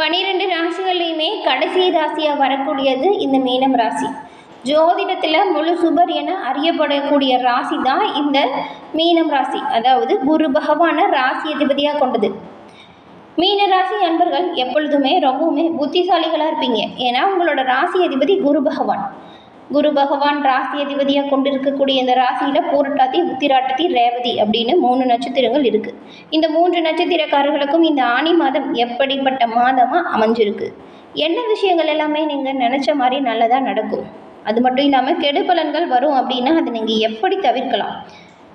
பன்னிரெண்டு ராசிகள்லையுமே கடைசி ராசியாக வரக்கூடியது இந்த மீனம் ராசி. ஜோதிடத்தில் முழு சுபர் என அறியப்படக்கூடிய ராசி தான் இந்த மீனம் ராசி. அதாவது குரு பகவான ராசி அதிபதியாக கொண்டது. மீன ராசி அன்பர்கள் எப்பொழுதுமே ரொம்பவுமே புத்திசாலிகளாக இருப்பீங்க. ஏன்னா உங்களோட ராசி அதிபதி குரு பகவான். குரு பகவான் ராசி அதிபதியாக கொண்டிருக்கக்கூடிய இந்த ராசியில் பூரட்டாதி உத்திராட்டத்தி ரேவதி அப்படின்னு மூணு நட்சத்திரங்கள் இருக்குது இந்த மூன்று நட்சத்திரக்காரர்களுக்கும் இந்த ஆணி மாதம் எப்படிப்பட்ட மாதமாக அமைஞ்சிருக்கு? என்ன விஷயங்கள் எல்லாமே நீங்கள் நினச்ச மாதிரி நல்லதாக நடக்கும்? அது மட்டும் இல்லாமல் கெடு பலன்கள் வரும் அப்படின்னா அதை நீங்கள் எப்படி தவிர்க்கலாம்?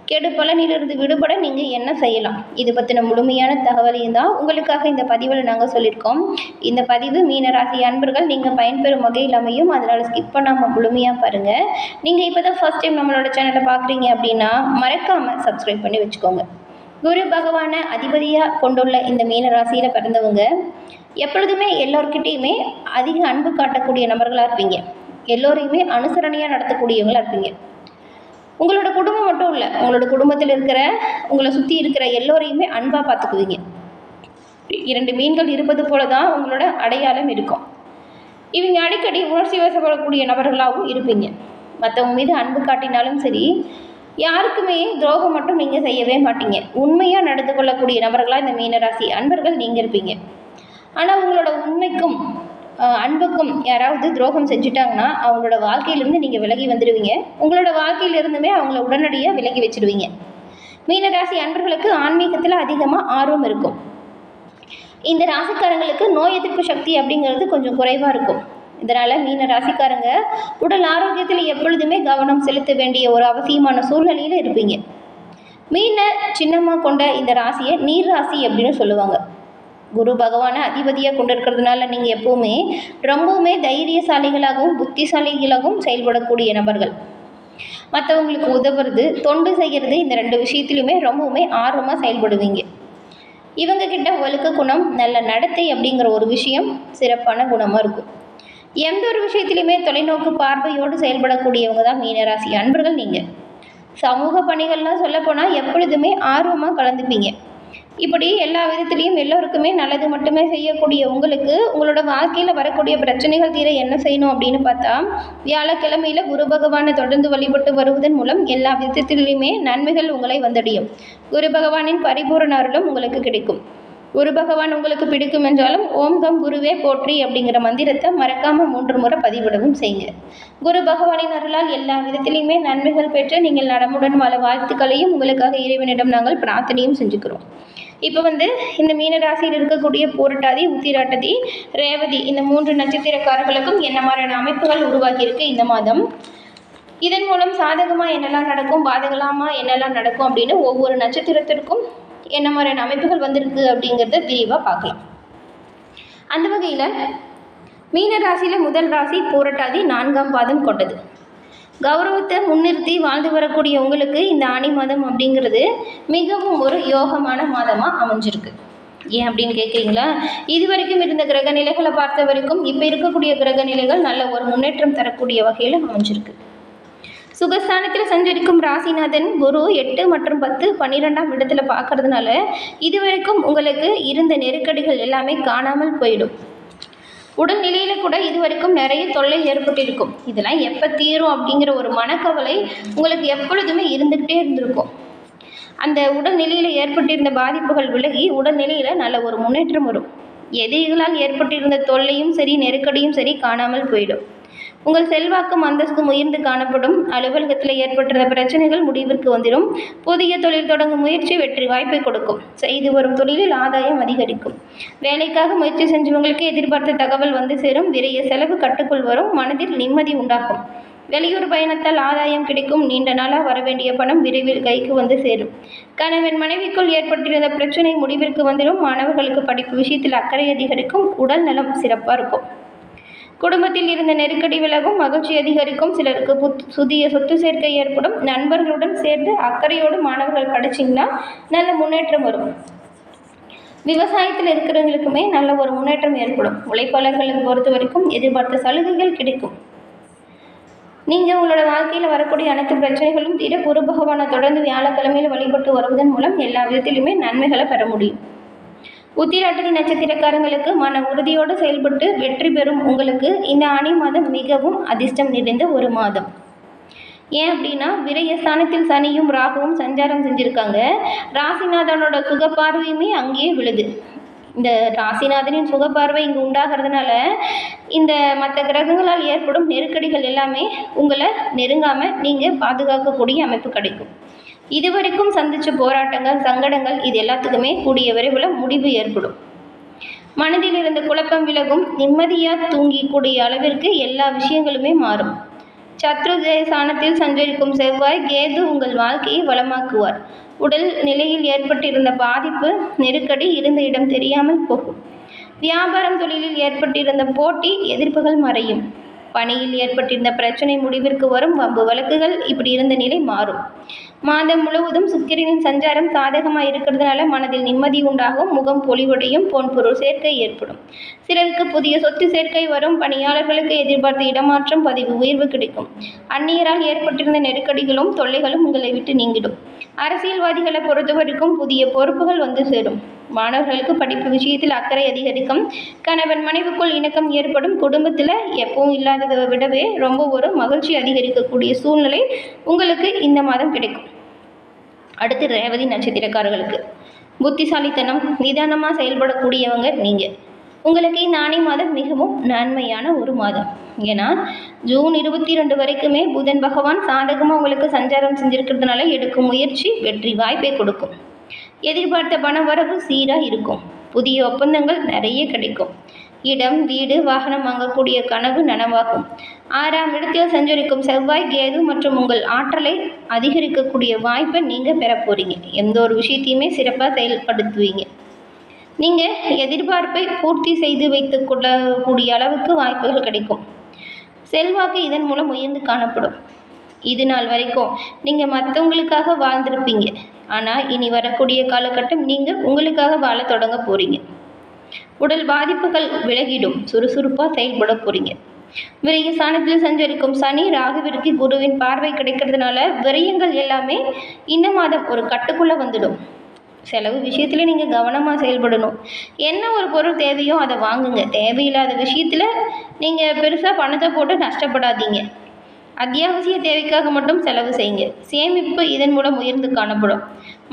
கெடு பலனிலிருந்து விடுபட நீங்கள் என்ன செய்யலாம்? இது பற்றின முழுமையான தகவலையும் தான் உங்களுக்காக இந்த பதிவில் நாங்கள் சொல்லியிருக்கோம் இந்த பதிவு மீனராசி அன்பர்கள் நீங்கள் பயன்பெறும் வகையில் அமையும். அதனால் ஸ்கிப் பண்ணாமல் முழுமையாக பாருங்கள் நீங்கள் இப்போ தான் ஃபஸ்ட் டைம் நம்மளோட சேனலை பார்க்குறீங்க அப்படின்னா மறக்காமல் சப்ஸ்கிரைப் பண்ணி வச்சுக்கோங்க. குரு பகவானை அதிபதியாக கொண்டுள்ள இந்த மீன ராசியில் பிறந்தவங்க எப்பொழுதுமே எல்லோர்கிட்டேயுமே அதிக அன்பு காட்டக்கூடிய நபர்களாக இருப்பீங்க. எல்லோரையுமே அனுசரணையாக நடத்தக்கூடியவங்களாக இருப்பீங்க. உங்களோட குடும்பம் மட்டும் இல்லை உங்களோட குடும்பத்தில் இருக்கிற உங்களை சுற்றி இருக்கிற எல்லோரையுமே அன்பாக பார்த்துக்குவீங்க. இரண்டு மீன்கள் இருப்பது போல தான் உங்களோட அடையாளம் இருக்கும். இவங்க அடிக்கடி உணர்ச்சி வசப்படக்கூடிய நபர்களாகவும் இருப்பீங்க. மற்றவங்க மீது அன்பு காட்டினாலும் சரி யாருக்குமே துரோகம் மட்டும் நீங்கள் செய்யவே மாட்டீங்க. உண்மையாக நடந்து கொள்ளக்கூடிய நபர்களாக இந்த மீனராசி அன்பர்கள் நீங்கள் இருப்பீங்க. ஆனால் உங்களோட உண்மைக்கும் அன்புக்கும் யாராவது துரோகம் செஞ்சுட்டாங்கன்னா அவங்களோட வாழ்க்கையிலேருந்து நீங்கள் விலகி வந்துடுவீங்க. உங்களோட வாழ்க்கையிலிருந்துமே அவங்கள உடனடியாக விலகி வச்சுடுவீங்க. மீனராசி அன்பர்களுக்கு ஆன்மீகத்தில் அதிகமாக ஆர்வம் இருக்கும். இந்த ராசிக்காரங்களுக்கு நோய் எதிர்ப்பு சக்தி அப்படிங்கிறது கொஞ்சம் குறைவாக இருக்கும். இதனால் மீன ராசிக்காரங்க உடல் ஆரோக்கியத்தில் எப்பொழுதுமே கவனம் செலுத்த வேண்டிய ஒரு அவசியமான சூழ்நிலையில் இருப்பீங்க. மீனை சின்னமாக கொண்ட இந்த ராசியை நீர் ராசி அப்படின்னு சொல்லுவாங்க. குரு பகவானை அதிபதியாக கொண்டிருக்கிறதுனால நீங்கள் எப்போவுமே ரொம்பவுமே தைரியசாலிகளாகவும் புத்திசாலிகளாகவும் செயல்படக்கூடிய நபர்கள். மற்றவங்களுக்கு உதவுறது தொண்டு செய்கிறது இந்த ரெண்டு விஷயத்துலையுமே ரொம்பவுமே ஆர்வமாக செயல்படுவீங்க. இவங்க கிட்ட ஒழுக்க குணம் நல்ல நடத்தை அப்படிங்கிற ஒரு விஷயம் சிறப்பான குணமாக இருக்கும். எந்த ஒரு விஷயத்திலையுமே தொலைநோக்கு பார்வையோடு செயல்படக்கூடியவங்க தான் மீனராசி அன்பர்கள் நீங்கள் சமூக பணிகள்லாம் சொல்லப்போனால் எப்பொழுதுமே ஆர்வமாக கலந்துப்பீங்க. இப்படி எல்லா விதத்துலேயும் எல்லோருக்குமே நல்லது மட்டுமே செய்யக்கூடிய உங்களுக்கு உங்களோட வாழ்க்கையில் வரக்கூடிய பிரச்சனைகள் தீர என்ன செய்யணும் அப்படின்னு பார்த்தா வியாழக்கிழமையில் குரு பகவானை தொடர்ந்து வழிபட்டு வருவதன் மூலம் எல்லா விதத்திலையுமே நன்மைகள் உங்களை வந்தடையும். குரு பகவானின் பரிபூரண அருளும் உங்களுக்கு கிடைக்கும். குரு பகவான் உங்களுக்கு பிடிக்கும் என்றாலும் ஓம் கம் குருவே போற்றி அப்படிங்கிற மந்திரத்தை மறக்காம மூன்று முறை பதிவிடவும் செய்யுங்க. குரு பகவானின் அருளால் எல்லா விதத்திலையுமே நன்மைகள் பெற்று நீங்கள் நடமுடன் பல வாழ்த்துக்களையும் உங்களுக்காக இறைவனிடம் நாங்கள் பிரார்த்தனையும் செஞ்சுக்கிறோம். இப்போ வந்து இந்த மீனராசியில் இருக்கக்கூடிய போராட்டாதி உத்திராட்டதி ரேவதி இந்த மூன்று நட்சத்திரக்காரர்களுக்கும் என்ன மாதிரியான அமைப்புகள் உருவாகியிருக்கு இந்த மாதம்? இதன் மூலம் சாதகமாக என்னெல்லாம் நடக்கும் பாதகலாமா என்னெல்லாம் நடக்கும் அப்படின்னு ஒவ்வொரு நட்சத்திரத்திற்கும் என்ன மாதிரியான அமைப்புகள் வந்திருக்கு அப்படிங்கிறத விரிவாக பார்க்கலாம். அந்த வகையில் மீன ராசியில் முதல் ராசி பூரட்டாதி நான்காம் பாதம் கொண்டது. கௌரவத்தை முன்னிறுத்தி வாழ்ந்து வரக்கூடிய உங்களுக்கு இந்த ஆணி மாதம் அப்படிங்கிறது மிகவும் ஒரு யோகமான மாதமாக அமைஞ்சிருக்கு. ஏன் அப்படின்னு கேட்குறீங்களா இது வரைக்கும் இருந்த கிரக நிலைகளை பார்த்த வரைக்கும் இப்போ இருக்கக்கூடிய கிரக நிலைகள் நல்ல ஒரு முன்னேற்றம் தரக்கூடிய வகையில் அமைஞ்சிருக்கு. சுகஸ்தானத்தில் சஞ்சரிக்கும் ராசிநாதன் குரு எட்டு மற்றும் பத்து பன்னிரெண்டாம் இடத்துல பார்க்கறதுனால இதுவரைக்கும் உங்களுக்கு இருந்த நெருக்கடிகள் எல்லாமே காணாமல் போயிடும். உடல்நிலையில் கூட இதுவரைக்கும் நிறைய தொல்லை ஏற்பட்டிருக்கும். இதெல்லாம் எப்போ தீரும் அப்படிங்கிற ஒரு மனக்கவலை உங்களுக்கு எப்பொழுதுமே இருந்துக்கிட்டே இருந்திருக்கும். அந்த உடல்நிலையில் ஏற்பட்டிருந்த பாதிப்புகள் விலகி உடல்நிலையில் நல்ல ஒரு முன்னேற்றம் வரும். எதிரிகளால் ஏற்பட்டிருந்த தொல்லையும் சரி நெருக்கடியும் சரி காணாமல் போயிடும். உங்கள் செல்வாக்கும் அந்தஸ்தும் உயர்ந்து காணப்படும். அலுவலகத்தில் ஏற்பட்டிருந்த பிரச்சனைகள் முடிவிற்கு வந்துடும். புதிய தொழில் தொடங்கும் முயற்சி வெற்றி வாய்ப்பை கொடுக்கும். செய்து வரும் தொழிலில் ஆதாயம் அதிகரிக்கும். வேலைக்காக முயற்சி செஞ்சவங்களுக்கு எதிர்பார்த்த தகவல் வந்து சேரும். விரைய செலவு கட்டுக்குள் வரும். மனதில் நிம்மதி உண்டாகும். வெளியூர் பயணத்தால் ஆதாயம் கிடைக்கும். நீண்ட நாளாக வரவேண்டிய பணம் விரைவில் கைக்கு வந்து சேரும். கணவன் மனைவிக்குள் ஏற்பட்டிருந்த பிரச்சனை முடிவிற்கு வந்துடும். மாணவர்களுக்கு படிப்பு விஷயத்தில் அக்கறை அதிகரிக்கும். உடல் நலம் சிறப்பாக இருக்கும். குடும்பத்தில் இருந்த நெருக்கடி விலகும் மகிழ்ச்சி அதிகரிக்கும். சிலருக்கு புத் புதிய சொத்து சேர்க்கை ஏற்படும். நண்பர்களுடன் சேர்ந்து அக்கறையோடு மாணவர்கள் படிச்சிங்கன்னா நல்ல முன்னேற்றம் வரும். விவசாயத்தில் இருக்கிறவங்களுக்குமே நல்ல ஒரு முன்னேற்றம் ஏற்படும். உழைப்பாளர்களுக்கு பொறுத்த வரைக்கும் எதிர்பார்த்த சலுகைகள் கிடைக்கும். நீங்கள் உங்களோட வாழ்க்கையில் வரக்கூடிய அனைத்து பிரச்சனைகளும் தீர குரு பகவானை தொடர்ந்து வியாழக்கிழமையில் வழிபட்டு வருவதன் மூலம் எல்லா விதத்திலுமே நன்மைகளை பெற முடியும். உத்திராட்டதி நட்சத்திரக்காரங்களுக்கு மன உறுதியோடு செயல்பட்டு வெற்றி பெறும் உங்களுக்கு இந்த ஆணி மாதம் மிகவும் அதிர்ஷ்டம் நிறைந்த ஒரு மாதம். ஏன் அப்படின்னா விரயஸ்தானத்தில் சனியும் ராகுவும் சஞ்சாரம் செஞ்சுருக்காங்க. ராசிநாதனோட சுகப்பார்வையுமே அங்கேயே விழுது. இந்த ராசிநாதனின் சுகப்பார்வை இங்கே உண்டாகிறதுனால இந்த மற்ற கிரகங்களால் ஏற்படும் நெருக்கடிகள் எல்லாமே உங்களை நெருங்காமல் நீங்கள் பாதுகாக்கக்கூடிய அமைப்பு கிடைக்கும். இதுவரைக்கும் சந்தித்த போராட்டங்கள் சங்கடங்கள் இது எல்லாத்துக்குமே கூடிய விரைவில் முடிவு ஏற்படும். மனதில் இருந்த குழப்பம் விலகும் நிம்மதியாக தூங்கிக்கூடிய அளவிற்கு எல்லா விஷயங்களுமே மாறும். சத்ருஜய சாணத்தில் சஞ்சரிக்கும் செவ்வாய் கேது உங்கள் வாழ்க்கையை வளமாக்குவார். உடல் நிலையில் ஏற்பட்டிருந்த பாதிப்பு நெருக்கடி இருந்த இடம் தெரியாமல் போகும். வியாபாரம் தொழிலில் ஏற்பட்டிருந்த போட்டி எதிர்ப்புகள் மறையும். பணியில் ஏற்பட்டிருந்த பிரச்சனை முடிவிற்கு வரும் வம்பு வழக்குகள் இப்படி இருந்த நிலை மாறும். மாதம் முழுவதும் சுக்கிரனின் சஞ்சாரம் சாதகமாக இருக்கிறதுனால மனதில் நிம்மதி உண்டாகும் முகம் பொலிவடையும் பொன் பொருள் சேர்க்கை ஏற்படும். சிலருக்கு புதிய சொத்து சேர்க்கை வரும் பணியாளர்களுக்கு எதிர்பார்த்த இடமாற்றம் பதிவு உயர்வு கிடைக்கும். அந்நியரால் ஏற்பட்டிருந்த நெருக்கடிகளும் தொல்லைகளும் உங்களை விட்டு நீங்கிடும். அரசியல்வாதிகளை பொறுத்தவரைக்கும் புதிய பொறுப்புகள் வந்து சேரும். மாணவர்களுக்கு படிப்பு விஷயத்தில் அக்கறை அதிகரிக்கும். கணவன் மனைவிக்குள் இணக்கம் ஏற்படும். குடும்பத்தில் எப்பவும் இல்லாததை விடவே ரொம்ப ஒரு மகிழ்ச்சி அதிகரிக்கக்கூடிய சூழ்நிலை உங்களுக்கு இந்த மாதம் கிடைக்கும். அடுத்து ரேவதி நட்சத்திரக்காரர்களுக்கு. புத்திசாலித்தனம் நிதானமாக செயல்படக்கூடியவங்க நீங்கள் உங்களுக்கு இந்த ஆணி மாதம் மிகவும் நன்மையான ஒரு மாதம். ஏன்னா ஜூன் இருபத்தி ரெண்டு வரைக்குமே புதன் பகவான் சாதகமாக உங்களுக்கு சஞ்சாரம் செஞ்சுருக்கிறதுனால எடுக்கும் முயற்சி வெற்றி வாய்ப்பை கொடுக்கும். எதிர்பார்த்த பண வரவு சீராக இருக்கும். புதிய ஒப்பந்தங்கள் நிறைய கிடைக்கும். இடம் வீடு வாகனம் வாங்கக்கூடிய கனவு நனவாகும். ஆறாம் இடத்தில் சஞ்சரிக்கும் செவ்வாய் கேது மற்றும் உங்கள் ஆற்றலை அதிகரிக்கக்கூடிய வாய்ப்பை நீங்கள் பெற போகிறீங்க எந்த ஒரு விஷயத்தையுமே சிறப்பாக செயல்படுத்துவீங்க. நீங்கள் எதிர்பார்ப்பை பூர்த்தி செய்து வைத்து கொள்ளக்கூடிய அளவுக்கு வாய்ப்புகள் கிடைக்கும். செல்வாக்கு இதன் மூலம் உயர்ந்து காணப்படும். இது நாள் வரைக்கும் நீங்கள் மற்றவங்களுக்காக வாழ்ந்திருப்பீங்க. ஆனால் இனி வரக்கூடிய காலகட்டம் நீங்கள் உங்களுக்காக வாழ தொடங்க போகிறீங்க உடல் பாதிப்புகள் விலகிடும் சுறுசுறுப்பாக செயல்பட போகிறீங்க விரைய சாணத்தில் சஞ்சரிக்கும் சனி ராகுவிற்கு குருவின் பார்வை கிடைக்கிறதுனால விரயங்கள் எல்லாமே இந்த மாதம் ஒரு கட்டுக்குள்ளே வந்துடும். செலவு விஷயத்தில் நீங்கள் கவனமாக செயல்படணும். என்ன ஒரு பொருள் தேவையோ அதை வாங்குங்க. தேவையில்லாத விஷயத்தில் நீங்கள் பெருசாக பணத்தை போட்டு நஷ்டப்படாதீங்க. அத்தியாவசிய தேவைக்காக மட்டும் செலவு செய்யுங்க. சேமிப்பு இதன் மூலம் உயர்ந்து காணப்படும்.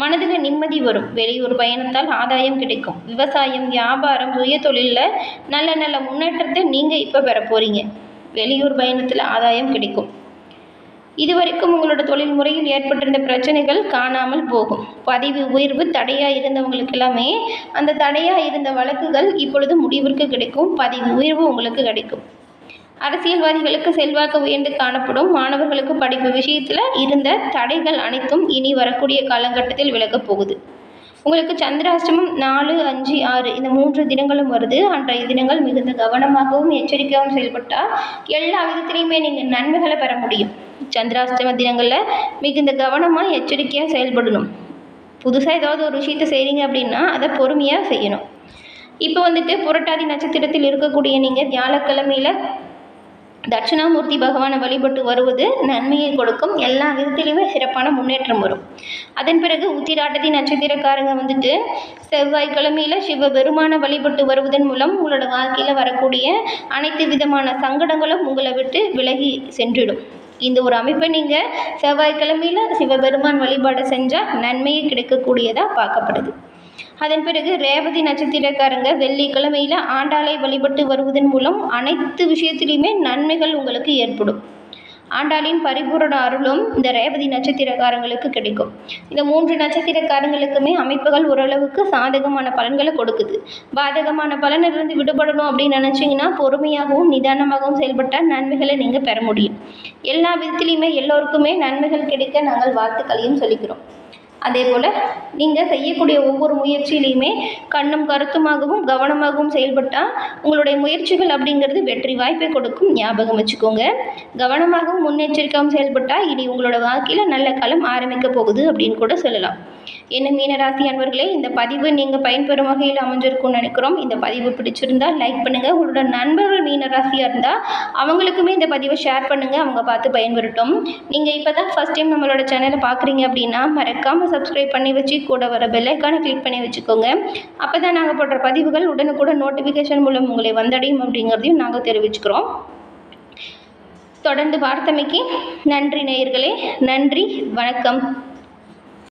மனதில் நிம்மதி வரும். வெளியூர் பயணத்தால் ஆதாயம் கிடைக்கும். விவசாயம் வியாபாரம் சுய தொழிலில் நல்ல நல்ல முன்னேற்றத்தை நீங்கள் இப்போ பெற போகிறீங்க வெளியூர் பயணத்தில் ஆதாயம் கிடைக்கும். இதுவரைக்கும் உங்களோட தொழில் முறையில் ஏற்பட்டிருந்த பிரச்சனைகள் காணாமல் போகும். பதிவு உயர்வு தடையாக இருந்தவங்களுக்கு எல்லாமே அந்த தடையாக இருந்த வழக்குகள் இப்பொழுது முடிவிற்கு கிடைக்கும். பதிவு உயர்வு உங்களுக்கு கிடைக்கும். அரசியல்வாதிகளுக்கு செல்வாக்கு உயர்ந்து காணப்படும் மாணவர்களுக்கு படிப்பு விஷயத்தில் இருந்த தடைகள் அனைத்தும் இனி வரக்கூடிய காலகட்டத்தில் விலகப் போகுது. உங்களுக்கு சந்திராஷ்டமம் நாலு அஞ்சு ஆறு இந்த மூன்று தினங்களும் வருது. அன்றைய தினங்கள் மிகுந்த கவனமாகவும் எச்சரிக்கையாகவும் செயல்பட்டால் எல்லா விதத்திலையுமே நீங்கள் நன்மைகளை பெற முடியும். சந்திராஷ்டம தினங்களில் மிகுந்த கவனமாக எச்சரிக்கையாக செயல்படணும். புதுசாக ஏதாவது ஒரு விஷயத்தை செய்கிறீங்க அப்படின்னா அதை பொறுமையாக செய்யணும். இப்போ வந்துட்டு புரட்டாதி நட்சத்திரத்தில் இருக்கக்கூடிய நீங்கள் வியாழக்கிழமையில் தட்சிணாமூர்த்தி பகவானை வழிபட்டு வருவது நன்மையை கொடுக்கும். எல்லா விதத்திலையுமே சிறப்பான முன்னேற்றம் வரும். அதன் பிறகு உத்திராட்டத்தி நட்சத்திரக்காரங்க வந்துட்டு செவ்வாய்க்கிழமையில் சிவபெருமானை வழிபட்டு வருவதன் மூலம் உங்களோட வாழ்க்கையில் வரக்கூடிய அனைத்து விதமான சங்கடங்களும் உங்களை விட்டு விலகி சென்றிடும். இந்த ஒரு அமைப்பை நீங்கள் செவ்வாய்க்கிழமையில் சிவபெருமான் வழிபாடு செஞ்சால் நன்மையை கிடைக்கக்கூடியதாக பார்க்கப்படுது. அதன் பிறகு ரேவதி நட்சத்திரக்காரங்க வெள்ளிக்கிழமையில் ஆண்டாளை வழிபட்டு வருவதன் மூலம் அனைத்து விஷயத்திலையுமே நன்மைகள் உங்களுக்கு ஏற்படும். ஆண்டாளின் பரிபூரண அருளும் இந்த ரேவதி நட்சத்திரக்காரங்களுக்கு கிடைக்கும். இந்த மூன்று நட்சத்திரக்காரங்களுக்குமே அமைப்புகள் ஓரளவுக்கு சாதகமான பலன்களை கொடுக்குது. பாதகமான பலனிலிருந்து விடுபடணும் அப்படின்னு நினச்சிங்கன்னா பொறுமையாகவும் நிதானமாகவும் செயல்பட்டால் நன்மைகளை நீங்கள் பெற முடியும். எல்லா விதத்துலேயுமே எல்லோருக்குமே நன்மைகள் கிடைக்க நாங்கள் வாழ்த்துக்களையும் சொல்லிக்கிறோம். அதே போல் நீங்கள் செய்யக்கூடிய ஒவ்வொரு முயற்சியிலையுமே கண்ணும் கருத்துமாகவும் கவனமாகவும் செயல்பட்டால் உங்களுடைய முயற்சிகள் அப்படிங்கிறது வெற்றி வாய்ப்பை கொடுக்கும். ஞாபகம் வச்சுக்கோங்க. கவனமாகவும் முன்னெச்சரிக்கையாகவும் செயல்பட்டால் இனி உங்களோட வாழ்க்கையில் நல்ல காலம் ஆரம்பிக்க போகுது அப்படின்னு கூட சொல்லலாம். என்ன மீனராசி அன்பர்களே இந்த பதிவு நீங்கள் பயன்பெறும் வகையில் அமைஞ்சிருக்கும்னு நினைக்கிறோம். இந்த பதிவு பிடிச்சிருந்தா லைக் பண்ணுங்கள் உங்களோட நண்பர்கள் மீனராசியாக இருந்தால் அவங்களுக்குமே இந்த பதிவை ஷேர் பண்ணுங்கள் அவங்க பார்த்து பயன்பெறட்டும். நீங்கள் இப்போ தான் ஃபஸ்ட் டைம் நம்மளோட சேனலை பார்க்குறீங்க அப்படின்னா மறக்காமல் சப்ஸ்கிரைப் பண்ணி வச்சு கூட வர பெல்லைக்கான கிளிக் பண்ணி வச்சுக்கோங்க. அப்போ தான் நாங்கள் போடுற பதிவுகள் உடனுக்குடன் நோட்டிஃபிகேஷன் மூலம் உங்களை வந்தடையும் அப்படிங்கிறதையும் நாங்கள் தெரிவிச்சுக்கிறோம். தொடர்ந்து வார்த்தமைக்கு நன்றி நேயர்களே. நன்றி. வணக்கம்.